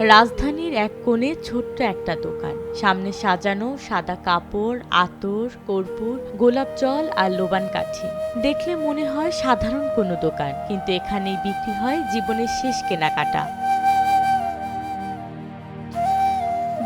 রাজধানীর এক কোণে ছোট্ট একটা দোকান। সামনে সাজানো সাদা কাপড়, আতর, কর্পূর, গোলাপ জল আর লোবান কাঠি। দেখলে মনে হয় সাধারণ কোনো দোকান, কিন্তু এখানেই বিক্রি হয় জীবনের শেষ কেনাকাটা।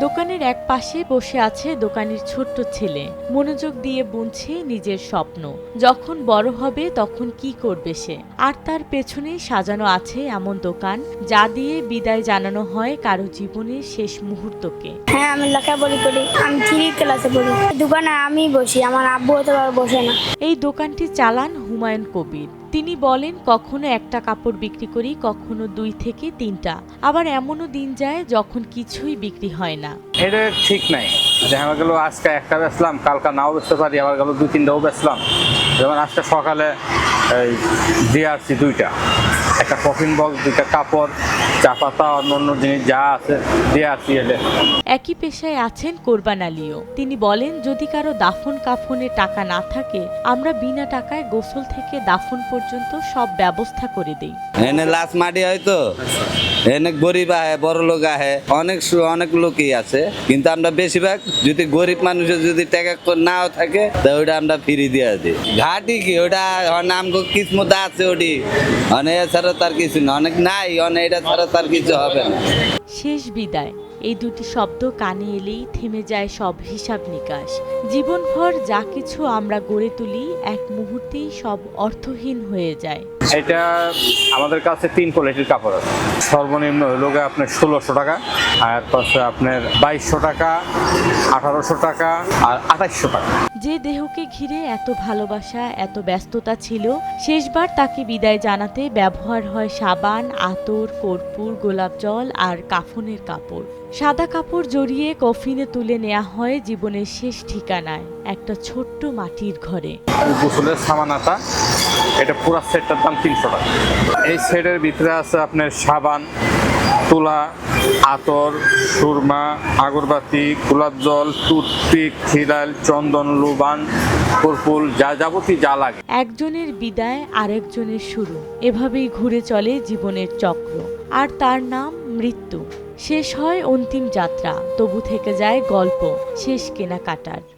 দোকানের এক পাশে বসে আছে দোকানের ছোট্ট ছেলে। মনোযোগ দিয়ে বুনছে নিজের স্বপ্ন। যখন বড় হবে তখন কি করবে সে? আর তার পেছনেই সাজানো আছে এমন দোকান যা দিয়ে বিদায় জানানো হয় কারও জীবনের শেষ মুহূর্তকে। হ্যাঁ আমি লেখাপড়ি করি। আমি থ্রি ক্লাসে পড়ি। দোকানে আমি বসি। আমার আব্বু হতে বসে না। এই দোকানটি চালান হুমায়ুন কবির। তিনি বলেন, কখনো একটা কাপড় বিক্রি করি, কখনো দুই থেকে তিনটা। আবার এমনও দিন যায় যখন কিছুই বিক্রি হয় না। এটা ঠিক নাই। যে আমার গেল আজকে একটা বেচলাম, কালকে নাও বেচতে পারি, আবার গেল দুই তিনটাও বেচলাম। যেমন আজকে সকালে দিয়ে আসছি দুইটা। একটা কফিন বক্স দুইটা কাপড় চা পাতা অন্য অন্য জিনিস যা আছে দিয়ে আসি এলে। একই পেশায় আছেন কোরবান আলীও। তিনি বলেন যদি কারও দাফন কাফনে টাকা না থাকে আমরা বিনা টাকায় গোসল থেকে দাফন পর্যন্ত সব ব্যবস্থা করে দেই। এনে লাশ মাটি হয়তো এনে গরিব আহে, বড় লোক আহে, অনেক অনেক লোকই আছে। কিন্তু আমরা বেশিরভাগ যদি গরিব মানুষের যদি টাকা নাও থাকে, তা ওইটা আমরা ফ্রি দিয়ে দিই। ঘাটি কি? ওটা নাম কিসমত আছে ওটি অনেক এছাড়া তার কিছু না। অনেক নাই অনেক এটা ছাড়া তার কিছু হবে না। শেষ বিদায়। এই দুটি শব্দ কানে এলেই থেমে যায় সব হিসাব নিকাশ। জীবনভর যা কিছু আমরা গড়ে তুলি এক মুহূর্তেই সব অর্থহীন হয়ে যায়। এটা আমাদের কাছে তিন কোয়ালিটির কাপড় আছে। সর্বনিম্ন গিয়ে আপনার ষোলোশো টাকা আর পাশে আপনার বাইশশো টাকা আঠারোশো টাকা আর আঠাইশশো টাকা। যে দেহকে ঘিরে এত ভালোবাসা এত ব্যস্ততা ছিল শেষবার তাকে বিদায় জানাতে ব্যবহার হয় সাবান আতর কর্পূর গোলাপ জল আর কাফনের কাপড়। সাদা কাপড় জড়িয়ে কফিনে তুলে নেওয়া হয় জীবনের শেষ ঠিকানায় একটা ছোট্ট মাটির ঘরে। গোসলের সামানাটা এটা পুরো সেটটার দাম তিনশো টাকা। এই সেটের ভিতরে আছে আপনার সাবান তুলা আতর সুরমা আগরবাতি গোলাপ জল টুথপিক খিলাল চন্দন লুবান কর্পুল যা যাবতীয় যা লাগে। একজনের বিদায় আরেকজনের শুরু। এভাবেই ঘুরে চলে জীবনের চক্র। আর তার নাম মৃত্যু। শেষ হয় অন্তিম যাত্রা তবু থেকে যায় গল্প শেষ কেনাকাটার।